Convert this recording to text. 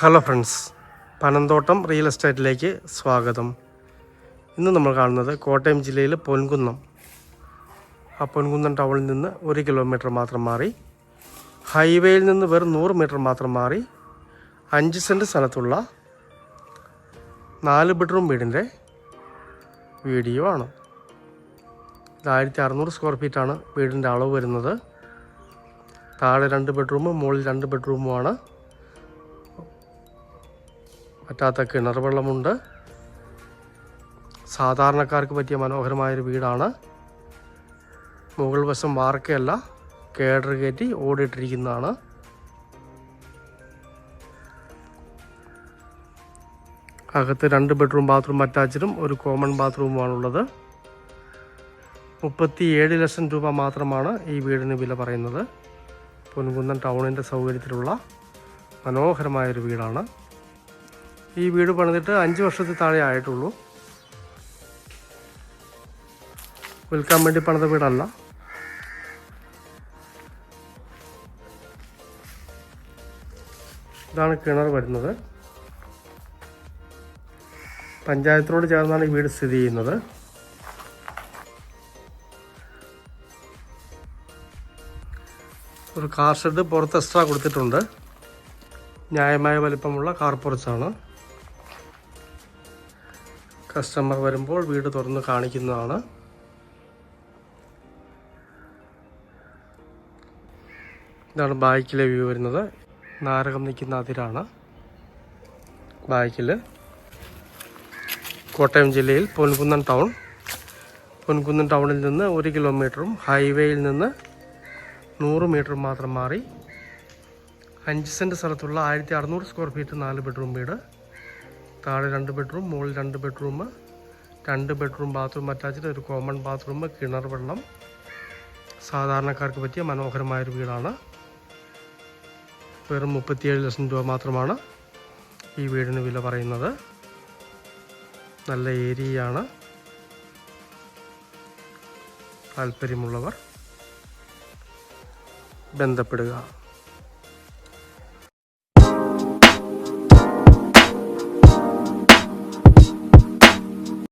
Hello friends Panamthottam real എസ്റ്റേറ്റിലേക്ക് സ്വാഗതം. ഇന്ന് നമ്മൾ കാണുന്നത് കോട്ടയം ജില്ലയിലെ പൊൻകുന്നം. ആ പൊൻകുന്നം ടൗണിൽ നിന്ന് ഒരു കിലോമീറ്റർ മാത്രം മാറി. ഹൈവേയിൽ നിന്ന് വെറും നൂറ് മീറ്റർ മാത്രം മാറി. അഞ്ച് സെന്റ് സ്ഥലത്തുള്ള നാല് ബെഡ്റൂം വീടിന്റെ വീഡിയോ ആണ്. ഇത് ആയിരത്തി അറുന്നൂറ് സ്ക്വയർ ഫീറ്റാണ് വീടിന്റെ അളവ് വരുന്നത്. താഴെ രണ്ട് ബെഡ്റൂമും മുകളിൽ രണ്ട് ബെഡ്റൂമുമാണ് പറ്റാത്ത കിണർ വെള്ളമുണ്ട് സാധാരണക്കാർക്ക് പറ്റിയ മനോഹരമായൊരു വീടാണ്. മുകൾ വശം വാർക്കയല്ല കേഡർ കയറ്റി ഓടിയിട്ടിരിക്കുന്നതാണ്. അകത്ത് രണ്ട് ബെഡ്റൂം ബാത്റൂം അറ്റാച്ചഡും ഒരു കോമൺ ബാത്റൂമുമാണുള്ളത്. മുപ്പത്തി ഏഴ് ലക്ഷം രൂപ മാത്രമാണ് ഈ വീടിന് വില പറയുന്നത്. പൊൻകുന്നം ടൗണിന്റെ സൗകര്യത്തിലുള്ള മനോഹരമായൊരു വീടാണ്. ഈ വീട് പണിതിട്ട് അഞ്ച് വർഷത്തിൽ താഴെ ആയിട്ടുള്ളൂ. വിൽക്കാൻ വേണ്ടി പണിത വീടല്ല. ഇതാണ് കിണർ വരുന്നത്. പഞ്ചായത്തിനോട് ചേർന്നാണ് ഈ വീട് സ്ഥിതി ചെയ്യുന്നത്. ഒരു കാർ ഷെഡ് പുറത്ത് എക്സ്ട്രാ കൊടുത്തിട്ടുണ്ട്. ന്യായമായ വലിപ്പമുള്ള കാർ പുറച്ചാണ് കസ്റ്റമർ വരുമ്പോൾ വീട് തുറന്ന് കാണിക്കുന്നതാണ്. ഇതാണ് ബാക്കിലെ വ്യൂ വരുന്നത്. നാരകം നിൽക്കുന്ന അതിരാണ്. ബാക്കിൽ കോട്ടയം ജില്ലയിൽ പൊൻകുന്നം ടൗൺ. പൊൻകുന്നം ടൗണിൽ നിന്ന് ഒരു കിലോമീറ്ററും ഹൈവേയിൽ നിന്ന് നൂറ് മീറ്റർ മാത്രം മാറി. അഞ്ച് സെന്റ് സ്ഥലത്തുള്ള ആയിരത്തി അറുന്നൂറ് സ്ക്വയർ ഫീറ്റ് നാല് ബെഡ്റൂം വീട്. താഴെ രണ്ട് ബെഡ്റൂം മുകളിൽ രണ്ട് ബെഡ്റൂം രണ്ട് ബെഡ്റൂം ബാത്റൂം അറ്റാച്ച്ഡ് ഒരു കോമൺ ബാത്റൂം കിണർ വെള്ളം. സാധാരണക്കാർക്ക് പറ്റിയ മനോഹരമായൊരു വീടാണ്. വെറും മുപ്പത്തിയേഴ് ലക്ഷം രൂപ മാത്രമാണ് ഈ വീടിന് വില പറയുന്നത്. നല്ല ഏരിയയാണ്. താല്പര്യമുള്ളവർ ബന്ധപ്പെടുക.